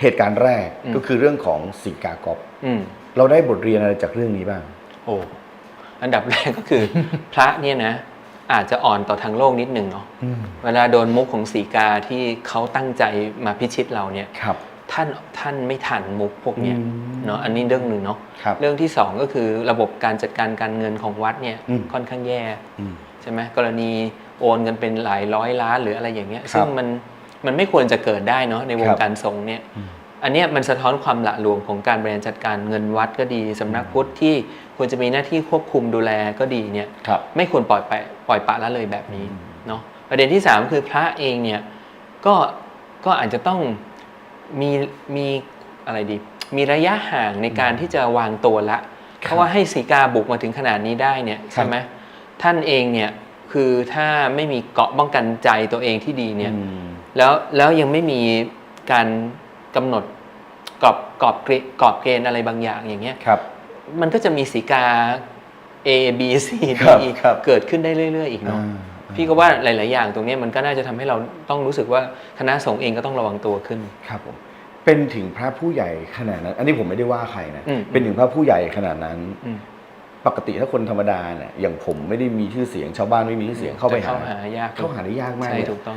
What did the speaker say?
เหตุการณ์แรกอืมก็คือเรื่องของสีกากอบอืมเราได้บทเรียนอะไรจากเรื่องนี้บ้าง โอ้อันดับแรกก็คือ พระเนี่ยนะ อาจจะอ่อนต่อทางโลกนิดหนึ่งเนาะอืมเวลาโดนมุกของสีกาที่เขาตั้งใจมาพิชิตเราเนี่ยครับท่านท่านไม่ทันมุกพวกเนี้ยอืมเนาะอันนี้เรื่องหนึ่งเนาะครับเรื่องที่สองก็คือระบบการจัดการการเงินของวัดเนี่ยอืมค่อนข้างแย่อืมใช่ไหมกรณีโอนกันเป็นหลายร้อยล้านหรืออะไรอย่างเงี้ยครับซึ่งมัน มันไม่ควรจะเกิดได้เนาะในวคงรับการสงฆ์เนี่ยอืมอันเนี้ยมันสะท้อนความหละหลวมของการบริหารจัดการเงินวัดก็ดีสำนักพุทธที่ควรจะมีหน้าที่ควบคุมดูแลก็ดีเนี่ยครับไม่ควรปล่อยไปปล่อยปละละเลยแบบนี้อืมเนาะประเด็นที่ 3 คือพระเองเนี่ยก็ก็อาจจะต้องมีมีอะไรดี มีระยะห่างในการที่จะวางตัวละ เพราะว่าให้สีกาบุกมาถึงขนาดนี้ได้เนี่ยใช่ไหมท่านเองเนี่ย คือถ้าไม่มีเกราะป้องกันใจตัวเองที่ดีเนี่ยอืมแล้วแล้วยังไม่มีการกำหนดกรอบกรอบเกรกรอบเกณฑ์อะไรบางอย่างอย่างเงี้ยครับ มันก็จะมีสีกา A B C ค D รับ E ครับเกิดขึ้นได้เรื่อย ๆ อีกเนาะอ่าพี่ก็ว่าหลาย ๆ อย่างตรงเนี้ยมันก็น่าจะทำให้เราต้องรู้สึกว่าคณะสงฆ์เองก็ต้องระวังตัวขึ้นครับผมเป็นถึงพระผู้ใหญ่ขนาดนั้น อันนี้ผมไม่ได้ว่าใครนะอืมเป็นถึงพระผู้ใหญ่ขนาดนั้นอืม ปกติถ้าคนธรรมดาเนี่ยอย่างผมไม่ได้มีชื่อเสียงชาวบ้านไม่มีชื่อเสียงเข้าไปหาจะเข้าหายาก เข้าหาได้ยากมากใช่เลยถูกต้อง